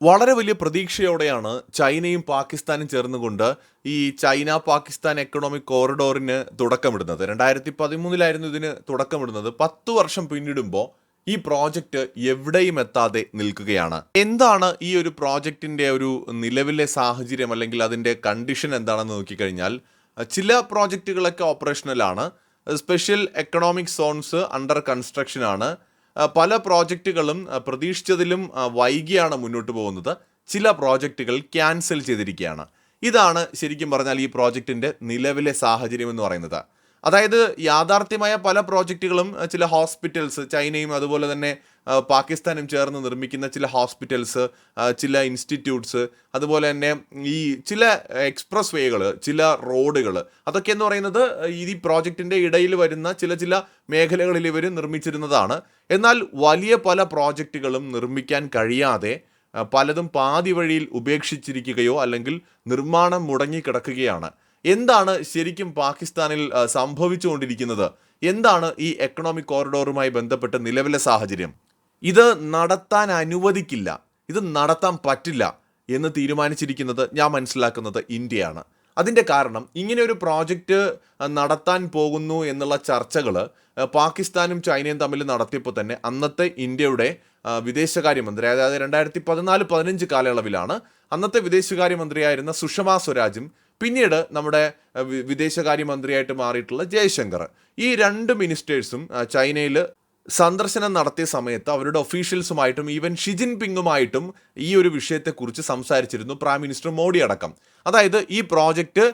വളരെ വലിയ പ്രതീക്ഷയോടെയാണ് ചൈനയും പാകിസ്ഥാനും ചേർന്നുകൊണ്ട് ഈ ചൈന പാകിസ്ഥാൻ എക്കണോമിക് കോറിഡോറിന് തുടക്കമിടുന്നത്. രണ്ടായിരത്തി പതിമൂന്നിലായിരുന്നു ഇതിന് തുടക്കമിടുന്നത്. പത്ത് വർഷം പിന്നിടുമ്പോൾ ഈ പ്രോജക്റ്റ് എവിടെയും എത്താതെ നിൽക്കുകയാണ്. എന്താണ് ഈ ഒരു പ്രോജക്റ്റിന്റെ ഒരു നിലവിലെ സാഹചര്യം അല്ലെങ്കിൽ അതിന്റെ കണ്ടീഷൻ എന്താണെന്ന് നോക്കിക്കഴിഞ്ഞാൽ ചില പ്രോജക്റ്റുകളൊക്കെ ഓപ്പറേഷണലാണ് സ്പെഷ്യൽ എക്കണോമിക് സോൺസ് അണ്ടർ ആ, പല പ്രോജക്റ്റുകളും പ്രതീക്ഷിച്ചതിലും വൈകിയാണ് മുന്നോട്ട് പോകുന്നത്. ചില പ്രോജക്റ്റുകൾ ക്യാൻസൽ ചെയ്തിരിക്കുകയാണ്. ഇതാണ് ശരിക്കും പറഞ്ഞാൽ ഈ പ്രോജക്റ്റിന്റെ നിലവിലെ സാഹചര്യം എന്ന് പറയുന്നത്. അതായത് യാഥാർത്ഥ്യമായ പല പ്രോജക്റ്റുകളും ചില ഹോസ്പിറ്റൽസ് ചൈനയും അതുപോലെ തന്നെ പാകിസ്ഥാനും ചേർന്ന് നിർമ്മിക്കുന്ന ചില ഹോസ്പിറ്റൽസ് ചില ഇൻസ്റ്റിറ്റ്യൂട്ട്സ് അതുപോലെ തന്നെ ഈ ചില എക്സ്പ്രസ് വേകൾ ചില റോഡുകൾ അതൊക്കെ എന്ന് പറയുന്നത് ഈ പ്രോജക്റ്റിന്റെ ഇടയിൽ വരുന്ന ചില ചില മേഖലകളിൽ ഇവർ നിർമ്മിച്ചിരുന്നതാണ്. എന്നാൽ വലിയ പല പ്രോജക്റ്റുകളും നിർമ്മിക്കാൻ കഴിയാതെ പലതും പാതി വഴിയിൽ ഉപേക്ഷിച്ചിരിക്കുകയോ അല്ലെങ്കിൽ നിർമ്മാണം മുടങ്ങിക്കിടക്കുകയാണ് എന്താണ് ശരിക്കും പാകിസ്ഥാനിൽ സംഭവിച്ചുകൊണ്ടിരിക്കുന്നത്? എന്താണ് ഈ എക്കണോമിക് കോറിഡോറുമായി ബന്ധപ്പെട്ട നിലവിലെ സാഹചര്യം? ഇത് നടത്താൻ അനുവദിക്കില്ല. ഇത് നടത്താൻ പറ്റില്ല എന്ന് തീരുമാനിച്ചിരിക്കുന്നത് ഞാൻ മനസ്സിലാക്കുന്നത് ഇന്ത്യയാണ്. അതിന്റെ കാരണം ഇങ്ങനെ ഒരു പ്രോജക്റ്റ് നടത്താൻ പോകുന്നു എന്നുള്ള ചർച്ചകൾ പാകിസ്ഥാനും ചൈനയും തമ്മിൽ നടത്തിയപ്പോൾ തന്നെ അന്നത്തെ ഇന്ത്യയുടെ വിദേശകാര്യമന്ത്രി അതായത് രണ്ടായിരത്തി പതിനാല് പതിനഞ്ച് കാലയളവിലാണ് അന്നത്തെ വിദേശകാര്യമന്ത്രിയായിരുന്ന സുഷമ സ്വരാജും പിന്നീട് നമ്മുടെ വിദേശകാര്യമന്ത്രിയായിട്ട് മാറിയിട്ടുള്ള ജയശങ്കർ. ഈ രണ്ട് മിനിസ്റ്റേഴ്സും ചൈനയിൽ സന്ദർശനം നടത്തിയ സമയത്ത് അവരുടെ ഒഫീഷ്യൽസുമായിട്ടും ഈവൻ ഷിജിൻ പിങ്ങുമായിട്ടും ഈ ഒരു വിഷയത്തെക്കുറിച്ച് സംസാരിച്ചിരുന്നു പ്രൈം മിനിസ്റ്റർ മോഡി അടക്കം. അതായത് ഈ പ്രോജക്റ്റ്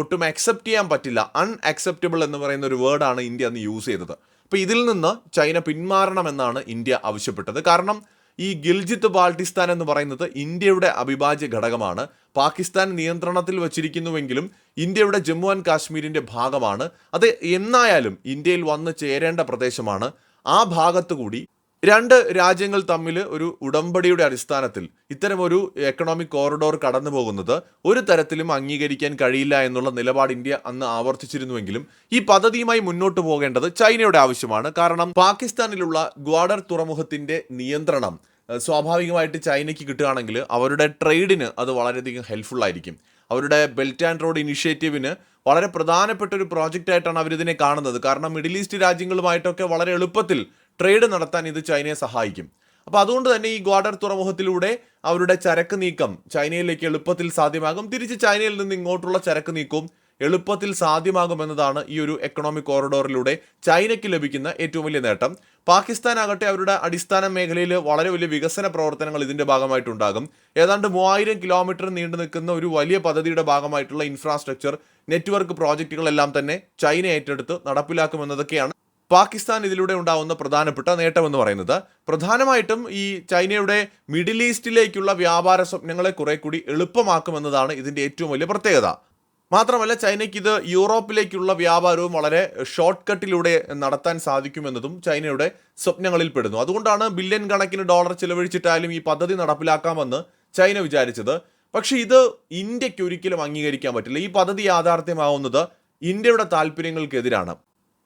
ഒട്ടും അക്സെപ്റ്റ് ചെയ്യാൻ പറ്റില്ല അൺഅക്സെപ്റ്റബിൾ എന്ന് പറയുന്ന ഒരു വേർഡാണ് ഇന്ത്യ അന്ന് യൂസ് ചെയ്തത്. അപ്പോൾ ഇതിൽ നിന്ന് ചൈന പിന്മാറണമെന്നാണ് ഇന്ത്യ ആവശ്യപ്പെട്ടത്. കാരണം ഈ ഗിൽജിത്ത് ബാൾട്ടിസ്ഥാൻ എന്ന് പറയുന്നത് ഇന്ത്യയുടെ അവിഭാജ്യ ഘടകമാണ്. പാകിസ്ഥാൻ നിയന്ത്രണത്തിൽ വച്ചിരിക്കുന്നുവെങ്കിലും ഇന്ത്യയുടെ ജമ്മു ആൻഡ് കാശ്മീരിന്റെ ഭാഗമാണ്. അത് എന്നായാലും ഇന്ത്യയിൽ വന്ന് ചേരേണ്ട പ്രദേശമാണ്. ആ ഭാഗത്തു കൂടി രണ്ട് രാജ്യങ്ങൾ തമ്മിൽ ഒരു ഉടമ്പടിയുടെ അടിസ്ഥാനത്തിൽ ഇത്തരമൊരു എക്കണോമിക് കോറിഡോർ കടന്നു പോകുന്നത് ഒരു തരത്തിലും അംഗീകരിക്കാൻ കഴിയില്ല എന്നുള്ള നിലപാട് ഇന്ത്യ അന്ന് ആവർത്തിച്ചിരുന്നുവെങ്കിലും ഈ പദ്ധതിയുമായി മുന്നോട്ട് പോകേണ്ടത് ചൈനയുടെ ആവശ്യമാണ്. കാരണം പാകിസ്ഥാനിലുള്ള ഗ്വാഡർ തുറമുഖത്തിന്റെ നിയന്ത്രണം സ്വാഭാവികമായിട്ട് ചൈനയ്ക്ക് കിട്ടുകയാണെങ്കിൽ അവരുടെ ട്രേഡിന് അത് വളരെയധികം ഹെൽപ്ഫുൾ ആയിരിക്കും. അവരുടെ ബെൽറ്റ് ആൻഡ് റോഡ് ഇനിഷ്യേറ്റീവിന് വളരെ പ്രധാനപ്പെട്ട ഒരു പ്രോജക്റ്റ് ആയിട്ടാണ് അവരിതിനെ കാണുന്നത്. കാരണം മിഡിൽ ഈസ്റ്റ് രാജ്യങ്ങളുമായിട്ടൊക്കെ വളരെ എളുപ്പത്തിൽ ട്രേഡ് നടത്താൻ ഇത് ചൈനയെ സഹായിക്കും. അപ്പോൾ അതുകൊണ്ട് തന്നെ ഈ ഗ്വാഡർ തുറമുഖത്തിലൂടെ അവരുടെ ചരക്ക് നീക്കം ചൈനയിലേക്ക് എളുപ്പത്തിൽ സാധ്യമാകും. തിരിച്ച് ചൈനയിൽ നിന്ന് ഇങ്ങോട്ടുള്ള ചരക്ക് നീക്കവും എളുപ്പത്തിൽ സാധ്യമാകുമെന്നതാണ് ഈ ഒരു എക്കണോമിക് കോറിഡോറിലൂടെ ചൈനയ്ക്ക് ലഭിക്കുന്ന ഏറ്റവും വലിയ നേട്ടം. പാകിസ്ഥാൻ ആകട്ടെ അവരുടെ അടിസ്ഥാന മേഖലയിൽ വളരെ വലിയ വികസന പ്രവർത്തനങ്ങൾ ഇതിന്റെ ഭാഗമായിട്ടുണ്ടാകും. ഏതാണ്ട് മൂവായിരം കിലോമീറ്റർ നീണ്ടു നിൽക്കുന്ന ഒരു വലിയ പദ്ധതിയുടെ ഭാഗമായിട്ടുള്ള ഇൻഫ്രാസ്ട്രക്ചർ നെറ്റ്വർക്ക് പ്രോജക്റ്റുകളെല്ലാം തന്നെ ചൈന ഏറ്റെടുത്ത് നടപ്പിലാക്കുമെന്നതൊക്കെയാണ് പാകിസ്ഥാൻ ഇതിലൂടെ ഉണ്ടാവുന്ന പ്രധാനപ്പെട്ട നേട്ടം എന്ന് പറയുന്നത്. പ്രധാനമായിട്ടും ഈ ചൈനയുടെ മിഡിൽ ഈസ്റ്റിലേക്കുള്ള വ്യാപാര സ്വപ്നങ്ങളെ കുറെ കൂടി എളുപ്പമാക്കുമെന്നതാണ് ഇതിന്റെ ഏറ്റവും വലിയ പ്രത്യേകത. മാത്രമല്ല ചൈനയ്ക്ക് ഇത് യൂറോപ്പിലേക്കുള്ള വ്യാപാരവും വളരെ ഷോർട്ട് കട്ടിലൂടെ നടത്താൻ സാധിക്കുമെന്നതും ചൈനയുടെ സ്വപ്നങ്ങളിൽ പെടുന്നു. അതുകൊണ്ടാണ് ബില്യൺ കണക്കിന് ഡോളർ ചിലവഴിച്ചിട്ടായാലും ഈ പദ്ധതി നടപ്പിലാക്കാമെന്ന് ചൈന വിചാരിച്ചത്. പക്ഷേ ഇത് ഇന്ത്യയ്ക്ക് ഒരിക്കലും അംഗീകരിക്കാൻ പറ്റില്ല. ഈ പദ്ധതി യാഥാർത്ഥ്യമാവുന്നത് ഇന്ത്യയുടെ താല്പര്യങ്ങൾക്കെതിരാണ്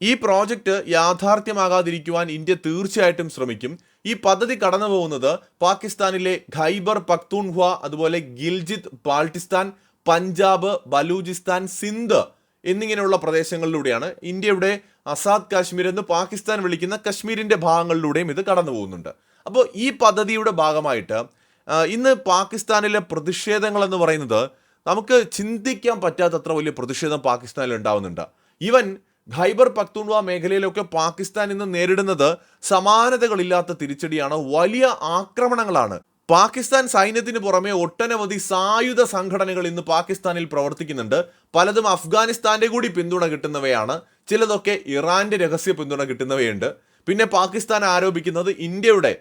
ഈ പ്രോജക്റ്റ് യാഥാർത്ഥ്യമാകാതിരിക്കുവാൻ ഇന്ത്യ തീർച്ചയായിട്ടും ശ്രമിക്കും. ഈ പദ്ധതി കടന്നു പോകുന്നത് പാകിസ്ഥാനിലെ ഖൈബർ പക്തൂൺഹ്വ അതുപോലെ ഗിൽജിത്ത് ബാൾട്ടിസ്ഥാൻ പഞ്ചാബ് ബലൂചിസ്ഥാൻ സിന്ധ് എന്നിങ്ങനെയുള്ള പ്രദേശങ്ങളിലൂടെയാണ് ഇന്ത്യയുടെ അസാദ് കാശ്മീർ എന്ന് പാകിസ്ഥാൻ വിളിക്കുന്ന കശ്മീരിന്റെ ഭാഗങ്ങളിലൂടെയും ഇത് കടന്നു പോകുന്നുണ്ട്. അപ്പോൾ ഈ പദ്ധതിയുടെ ഭാഗമായിട്ട് ഇന്ന് പാകിസ്ഥാനിലെ പ്രതിഷേധങ്ങൾ എന്ന് പറയുന്നത് നമുക്ക് ചിന്തിക്കാൻ പറ്റാത്തത്ര വലിയ പ്രതിഷേധം പാകിസ്ഥാനിൽ ഉണ്ടാവുന്നുണ്ട്. ഈവൻ ഖൈബർ പക്തൂൺവ മേഖലയിലൊക്കെ പാകിസ്ഥാൻ ഇന്ന് നേരിടുന്നത് സമാനതകളില്ലാത്ത തിരിച്ചടിയാണ് വലിയ ആക്രമണങ്ങളാണ് പാകിസ്ഥാൻ സൈന്യത്തിന് പുറമെ ഒട്ടനവധി സായുധ സംഘടനകൾ ഇന്ന് പാകിസ്ഥാനിൽ പ്രവർത്തിക്കുന്നുണ്ട്. പലതും അഫ്ഗാനിസ്ഥാന്റെ കൂടി പിന്തുണ കിട്ടുന്നവയാണ്. ചിലതൊക്കെ ഇറാന്റെ രഹസ്യ പിന്തുണ കിട്ടുന്നവയുണ്ട്. പിന്നെ പാകിസ്ഥാൻ ആരോപിക്കുന്നത് ഇന്ത്യയുടെ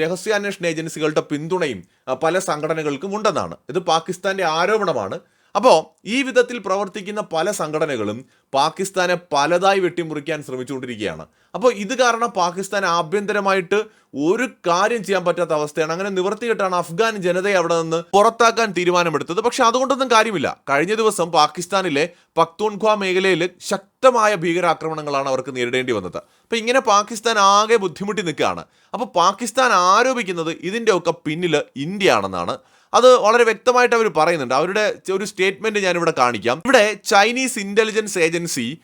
രഹസ്യാന്വേഷണ ഏജൻസികളുടെ പിന്തുണയും പല സംഘടനകൾക്കും ഉണ്ടെന്നാണ്. ഇത് പാകിസ്ഥാന്റെ ആരോപണമാണ്. അപ്പോൾ ഈ വിധത്തിൽ പ്രവർത്തിക്കുന്ന പല സംഘടനകളും പാകിസ്ഥാനെ പലതായി വെട്ടിമുറിക്കാൻ ശ്രമിച്ചുകൊണ്ടിരിക്കുകയാണ്. അപ്പോൾ ഇത് കാരണം പാകിസ്ഥാൻ ആഭ്യന്തരമായിട്ട് ഒരു കാര്യം ചെയ്യാൻ പറ്റാത്ത അവസ്ഥയാണ്. അങ്ങനെ നിവർത്തികെട്ടാണ് അഫ്ഗാൻ ജനതയെ അവിടെ നിന്ന് പുറത്താക്കാൻ തീരുമാനമെടുത്തത്. പക്ഷെ അതുകൊണ്ടൊന്നും കാര്യമില്ല. കഴിഞ്ഞ ദിവസം പാകിസ്ഥാനിലെ പക്തൂൺഖ്വ മേഖലയിൽ ശക്തമായ ഭീകരാക്രമണങ്ങളാണ് അവർക്ക് നേരിടേണ്ടി വന്നത്. അപ്പോൾ ഇങ്ങനെ പാകിസ്ഥാൻ ആകെ ബുദ്ധിമുട്ടി നിൽക്കുകയാണ്. അപ്പോൾ പാകിസ്ഥാൻ ആരോപിക്കുന്നത് ഇതിന്റെയൊക്കെ പിന്നിൽ ഇന്ത്യ ആണെന്നാണ് അത് വളരെ വ്യക്തമായിട്ട് അവർ പറയുന്നുണ്ട്. അവരുടെ ഒരു സ്റ്റേറ്റ്മെന്റ് ഞാനിവിടെ കാണിക്കാം. ഇവിടെ ചൈനീസ് ഇന്റലിജൻസ് ഏജൻസി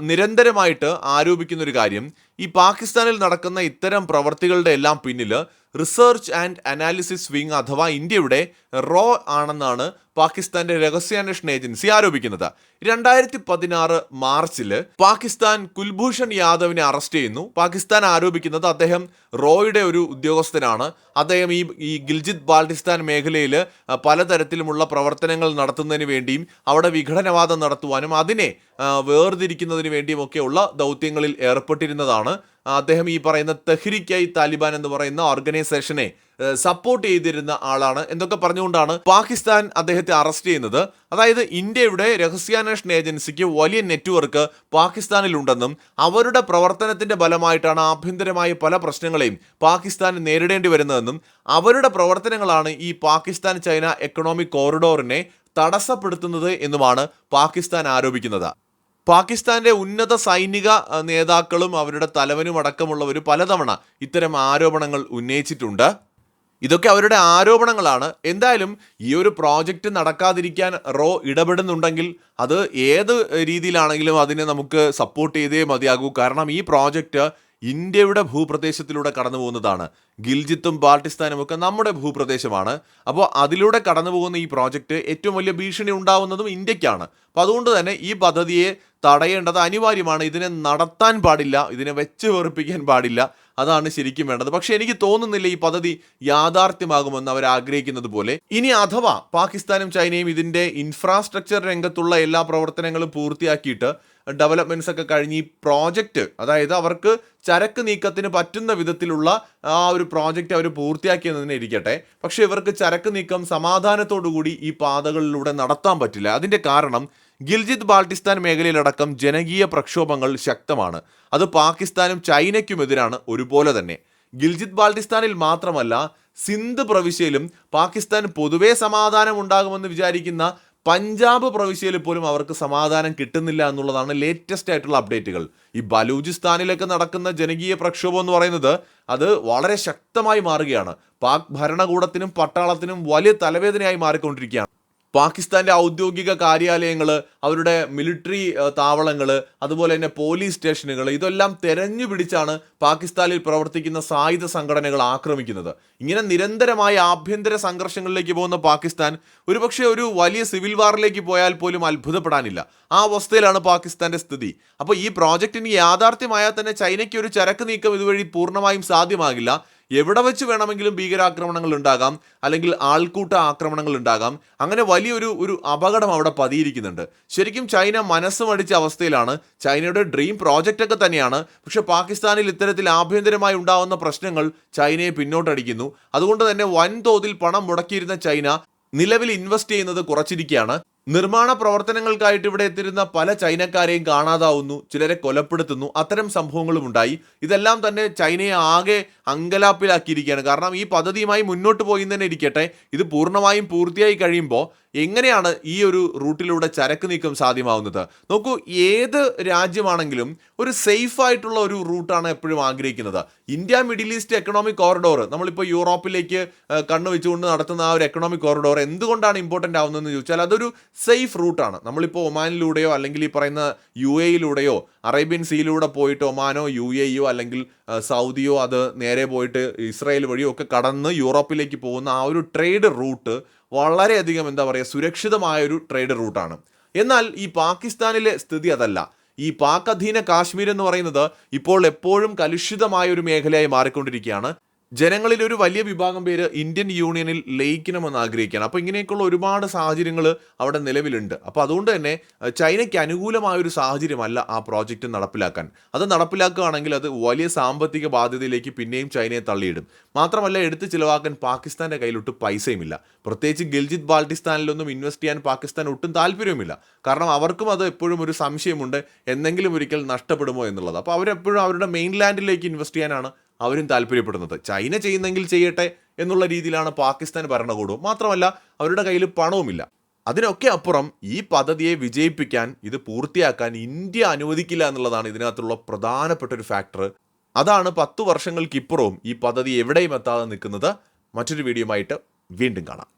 നിരന്തരമായിട്ട് ആരോപിക്കുന്ന ഒരു കാര്യം. ഈ പാകിസ്ഥാനിൽ നടക്കുന്ന ഇത്തരം പ്രവർത്തികളുടെ എല്ലാം പിന്നിൽ റിസർച്ച് ആൻഡ് അനാലിസിസ് വിങ് അഥവാ ഇന്ത്യയുടെ റോ ആണെന്നാണ് പാകിസ്ഥാന്റെ രഹസ്യാന്വേഷണ ഏജൻസി ആരോപിക്കുന്നത്. രണ്ടായിരത്തി പതിനാറ് മാർച്ചിൽ പാകിസ്ഥാൻ കുൽഭൂഷൺ യാദവിനെ അറസ്റ്റ് ചെയ്യുന്നു. പാകിസ്ഥാൻ ആരോപിക്കുന്നത് അദ്ദേഹം റോയുടെ ഒരു ഉദ്യോഗസ്ഥനാണ്. അദ്ദേഹം ഈ ഈ ഗിൽജിത് ബാൽട്ടിസ്ഥാൻ മേഖലയിൽ പലതരത്തിലുമുള്ള പ്രവർത്തനങ്ങൾ നടത്തുന്നതിന് വേണ്ടിയും അവിടെ വിഘടനവാദം നടത്തുവാനും അതിനെ വേർതിരിക്കുന്നതിന് വേണ്ടിയുമൊക്കെയുള്ള ദൗത്യങ്ങളിൽ ഏർപ്പെട്ടിരുന്നതാണ് അദ്ദേഹം ഈ പറയുന്ന തെഹ്രിക്കായി താലിബാൻ എന്ന് പറയുന്ന ഓർഗനൈസേഷനെ സപ്പോർട്ട് ചെയ്തിരുന്ന ആളാണ് എന്നൊക്കെ പറഞ്ഞുകൊണ്ടാണ് പാകിസ്ഥാൻ അദ്ദേഹത്തെ അറസ്റ്റ് ചെയ്യുന്നത്. അതായത് ഇന്ത്യയുടെ രഹസ്യാന്വേഷണ ഏജൻസിക്ക് വലിയ നെറ്റ്വർക്ക് പാകിസ്ഥാനിലുണ്ടെന്നും അവരുടെ പ്രവർത്തനത്തിന്റെ ഫലമായിട്ടാണ് ആഭ്യന്തരമായ പല പ്രശ്നങ്ങളെയും പാകിസ്ഥാൻ നേരിടേണ്ടി വരുന്നതെന്നും അവരുടെ പ്രവർത്തനങ്ങളാണ് ഈ പാകിസ്ഥാൻ ചൈന എക്കണോമിക് കോറിഡോറിനെ തടസ്സപ്പെടുത്തുന്നത് എന്നുമാണ് പാകിസ്ഥാൻ ആരോപിക്കുന്നത്. പാകിസ്ഥാന്റെ ഉന്നത സൈനിക നേതാക്കളും അവരുടെ തലവനും അടക്കമുള്ളവർ പലതവണ ഇത്തരം ആരോപണങ്ങൾ ഉന്നയിച്ചിട്ടുണ്ട്. ഇതൊക്കെ അവരുടെ ആരോപണങ്ങളാണ്. എന്തായാലും ഈ ഒരു പ്രോജക്റ്റ് നടക്കാതിരിക്കാൻ റോ ഇടപെടുന്നുണ്ടെങ്കിൽ അത് ഏത് രീതിയിലാണെങ്കിലും അതിനെ നമുക്ക് സപ്പോർട്ട് ചെയ്തേ മതിയാകൂ. കാരണം ഈ പ്രോജക്റ്റ് ഇന്ത്യയുടെ ഭൂപ്രദേശത്തിലൂടെ കടന്നു പോകുന്നതാണ് ഗിൽജിത്തും ബാൾട്ടിസ്ഥാനും ഒക്കെ നമ്മുടെ ഭൂപ്രദേശമാണ്. അപ്പോൾ അതിലൂടെ കടന്നു പോകുന്ന ഈ പ്രോജക്റ്റ് ഏറ്റവും വലിയ ഭീഷണി ഉണ്ടാവുന്നതും ഇന്ത്യക്കാണ്. അപ്പോൾ അതുകൊണ്ട് തന്നെ ഈ പദ്ധതിയെ തടയേണ്ടത് അനിവാര്യമാണ്. ഇതിനെ നടത്താൻ പാടില്ല. ഇതിനെ വെച്ച് വെറുപ്പിക്കാൻ പാടില്ല. അതാണ് ശരിക്കും വേണ്ടത്. പക്ഷേ എനിക്ക് തോന്നുന്നില്ല ഈ പദ്ധതി യാഥാർത്ഥ്യമാകുമെന്ന് അവർ ആഗ്രഹിക്കുന്നത് പോലെ. ഇനി അഥവാ പാകിസ്ഥാനും ചൈനയും ഇതിന്റെ ഇൻഫ്രാസ്ട്രക്ചർ രംഗത്തുള്ള എല്ലാ പ്രവർത്തനങ്ങളും പൂർത്തിയാക്കിയിട്ട് ഡെവലപ്മെന്റ്സ് ഒക്കെ കഴിഞ്ഞ് ഈ പ്രോജക്റ്റ് അതായത് അവർക്ക് ചരക്ക് നീക്കത്തിന് പറ്റുന്ന വിധത്തിലുള്ള ആ ഒരു പ്രോജക്റ്റ് അവർ പൂർത്തിയാക്കിയെന്നതിനെ ഇരിക്കട്ടെ. പക്ഷേ ഇവർക്ക് ചരക്ക് നീക്കം സമാധാനത്തോടു കൂടി ഈ പാതകളിലൂടെ നടത്താൻ പറ്റില്ല. അതിന്റെ കാരണം ഗിൽജിത് ബാൾട്ടിസ്ഥാൻ മേഖലയിലടക്കം ജനകീയ പ്രക്ഷോഭങ്ങൾ ശക്തമാണ്. അത് പാകിസ്ഥാനും ചൈനയ്ക്കുമെതിരാണ് ഒരുപോലെ തന്നെ. ഗിൽജിത് ബാൾട്ടിസ്ഥാനിൽ മാത്രമല്ല സിന്ധ് പ്രവിശ്യയിലും പാകിസ്ഥാൻ പൊതുവേ സമാധാനം ഉണ്ടാകുമെന്ന് വിചാരിക്കുന്ന പഞ്ചാബ് പ്രവിശ്യയിൽ പോലും അവർക്ക് സമാധാനം കിട്ടുന്നില്ല എന്നുള്ളതാണ് ലേറ്റസ്റ്റ് ആയിട്ടുള്ള അപ്ഡേറ്റുകൾ ഈ ബലൂചിസ്ഥാനിലൊക്കെ നടക്കുന്ന ജനകീയ പ്രക്ഷോഭം എന്ന് പറയുന്നത് അത് വളരെ ശക്തമായി മാറുകയാണ്. പാക് ഭരണകൂടത്തിനും പട്ടാളത്തിനും വലിയ തലവേദനയായി മാറിക്കൊണ്ടിരിക്കുകയാണ്. പാകിസ്ഥാന്റെ ഔദ്യോഗിക കാര്യാലയങ്ങൾ അവരുടെ മിലിറ്ററി താവളങ്ങൾ അതുപോലെ തന്നെ പോലീസ് സ്റ്റേഷനുകൾ ഇതെല്ലാം തെരഞ്ഞു പിടിച്ചാണ് പാകിസ്ഥാനിൽ പ്രവർത്തിക്കുന്ന സായുധ സംഘടനകൾ ആക്രമിക്കുന്നത്. ഇങ്ങനെ നിരന്തരമായ ആഭ്യന്തര സംഘർഷങ്ങളിലേക്ക് പോകുന്ന പാകിസ്ഥാൻ ഒരുപക്ഷെ ഒരു വലിയ സിവിൽ വാറിലേക്ക് പോയാൽ പോലും അത്ഭുതപ്പെടാനില്ല. ആ അവസ്ഥയിലാണ് പാകിസ്ഥാന്റെ സ്ഥിതി. അപ്പോൾ ഈ പ്രോജക്റ്റിന് യാഥാർത്ഥ്യമായാൽ തന്നെ ചൈനയ്ക്ക് ഒരു ചരക്ക് നീക്കം ഇതുവഴി പൂർണമായും സാധ്യമാകില്ല. എവിടെ വെച്ച് വേണമെങ്കിലും ഭീകരാക്രമണങ്ങൾ ഉണ്ടാകാം അല്ലെങ്കിൽ ആൾക്കൂട്ട ആക്രമണങ്ങൾ ഉണ്ടാകാം. അങ്ങനെ വലിയൊരു ഒരു അപകടം അവിടെ പതിയിരിക്കുന്നുണ്ട്. ശരിക്കും ചൈന മനസ്സ് മടിച്ച അവസ്ഥയിലാണ്. ചൈനയുടെ ഡ്രീം പ്രോജക്റ്റ് ഒക്കെ തന്നെയാണ്. പക്ഷെ പാകിസ്ഥാനിൽ ഇത്തരത്തിൽ ആഭ്യന്തരമായി ഉണ്ടാവുന്ന പ്രശ്നങ്ങൾ ചൈനയെ പിന്നോട്ടടിക്കുന്നു. അതുകൊണ്ട് തന്നെ വൻതോതിൽ പണം മുടക്കിയിരുന്ന ചൈന നിലവിൽ ഇൻവെസ്റ്റ് ചെയ്യുന്നത് കുറച്ചിരിക്കുകയാണ്. നിർമ്മാണ പ്രവർത്തനങ്ങൾക്കായിട്ട് ഇവിടെ എത്തിരുന്ന പല ചൈനക്കാരെയും കാണാതാവുന്നു ചിലരെ കൊലപ്പെടുത്തുന്നു അത്തരം സംഭവങ്ങളും ഉണ്ടായി. ഇതെല്ലാം തന്നെ ചൈനയെ ആകെ അങ്കലാപ്പിലാക്കിയിരിക്കുകയാണ്. കാരണം ഈ പദ്ധതിയുമായി മുന്നോട്ട് പോയി തന്നെ ഇരിക്കട്ടെ. ഇത് പൂർണമായും പൂർത്തിയായി കഴിയുമ്പോൾ എങ്ങനെയാണ് ഈ ഒരു റൂട്ടിലൂടെ ചരക്ക് നീക്കം സാധ്യമാവുന്നത്? നോക്കൂ ഏത് രാജ്യമാണെങ്കിലും ഒരു സേഫ് ആയിട്ടുള്ള ഒരു റൂട്ടാണ് എപ്പോഴും ആഗ്രഹിക്കുന്നത്. India middle east economic corridor നമ്മളിപ്പോൾ യൂറോപ്പിലേക്ക് കണ്ണു വെച്ചുകൊണ്ട് നടത്തുന്ന ആ ഒരു എക്കണോമിക് കോറിഡോർ എന്തുകൊണ്ടാണ് ഇമ്പോർട്ടന്റ് ആവുന്നതെന്ന് ചോദിച്ചാൽ അതൊരു സേഫ് റൂട്ടാണ്. നമ്മളിപ്പോൾ ഒമാനിലൂടെയോ അല്ലെങ്കിൽ ഈ പറയുന്ന യു എയിലൂടെയോ അറേബ്യൻ സീയിലൂടെ പോയിട്ട് ഒമാനോ യു എയോ അല്ലെങ്കിൽ സൗദിയോ അത് നേരെ പോയിട്ട് ഇസ്രായേൽ വഴിയോ ഒക്കെ കടന്ന് യൂറോപ്പിലേക്ക് പോകുന്ന ആ ഒരു ട്രേഡ് റൂട്ട് വളരെയധികം എന്താ പറയുക സുരക്ഷിതമായ ഒരു ട്രേഡ് റൂട്ടാണ്. എന്നാൽ ഈ പാകിസ്ഥാനിലെ സ്ഥിതി അതല്ല. ഈ പാക് അധീന കാശ്മീർ എന്ന് പറയുന്നത് ഇപ്പോൾ എപ്പോഴും കലുഷിതമായ ഒരു മേഖലയായി മാറിക്കൊണ്ടിരിക്കുകയാണ്. ജനങ്ങളിൽ ഒരു വലിയ വിഭാഗം പേര് ഇന്ത്യൻ യൂണിയനിൽ ലയിക്കണമെന്ന് ആഗ്രഹിക്കുകയാണ്. അപ്പോൾ ഇങ്ങനെയൊക്കെയുള്ള ഒരുപാട് സാഹചര്യങ്ങൾ അവിടെ നിലവിലുണ്ട്. അപ്പോൾ അതുകൊണ്ട് തന്നെ ചൈനയ്ക്ക് അനുകൂലമായ ഒരു സാഹചര്യമല്ല ആ പ്രോജക്റ്റ് നടപ്പിലാക്കാൻ. അത് നടപ്പിലാക്കുകയാണെങ്കിൽ അത് വലിയ സാമ്പത്തിക ബാധ്യതയിലേക്ക് പിന്നെയും ചൈനയെ തള്ളിയിടും. മാത്രമല്ല എടുത്ത് ചിലവാക്കാൻ പാകിസ്ഥാന്റെ കയ്യിലൊട്ട് പൈസയുമില്ല. പ്രത്യേകിച്ച് ഗിൽജിത് ബാൾട്ടിസ്ഥാനിലൊന്നും ഇൻവെസ്റ്റ് ചെയ്യാൻ പാകിസ്ഥാൻ ഒട്ടും താല്പര്യവുമില്ല. കാരണം അവർക്കും അത് എപ്പോഴും ഒരു സംശയമുണ്ട് എന്തെങ്കിലും ഒരിക്കൽ നഷ്ടപ്പെടുമോ എന്നുള്ളത്. അപ്പോൾ അവരെപ്പോഴും അവരുടെ മെയിൻലാൻഡിലേക്ക് ഇൻവെസ്റ്റ് ചെയ്യാനാണ് അവരും താല്പര്യപ്പെടുന്നത്. ചൈന ചെയ്യുന്നെങ്കിൽ ചെയ്യട്ടെ എന്നുള്ള രീതിയിലാണ് പാകിസ്ഥാൻ ഭരണകൂടവും. മാത്രമല്ല അവരുടെ കയ്യിൽ പണവുമില്ല. അതിനൊക്കെ അപ്പുറം ഈ പദ്ധതിയെ വിജയിപ്പിക്കാൻ ഇത് പൂർത്തിയാക്കാൻ ഇന്ത്യ അനുവദിക്കില്ല എന്നുള്ളതാണ് ഇതിനകത്തുള്ള പ്രധാനപ്പെട്ട ഒരു ഫാക്ടർ അതാണ് പത്തു വർഷങ്ങൾക്കിപ്പുറവും ഈ പദ്ധതി എവിടെയും എത്താതെ നിൽക്കുന്നത്. മറ്റൊരു വീഡിയോയുമായിട്ട് വീണ്ടും കാണാം.